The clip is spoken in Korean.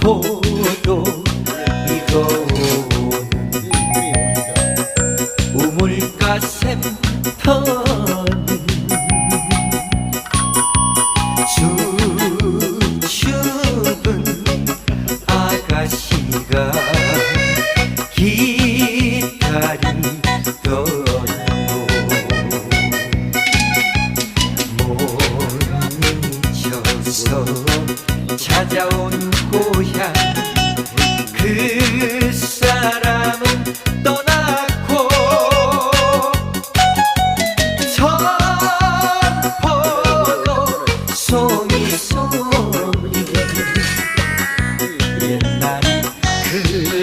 보도 이거는 우물가샘 터 울고서 찾아온 고향. 그 사람은 떠났고 전포도 송이 송이. 옛날 그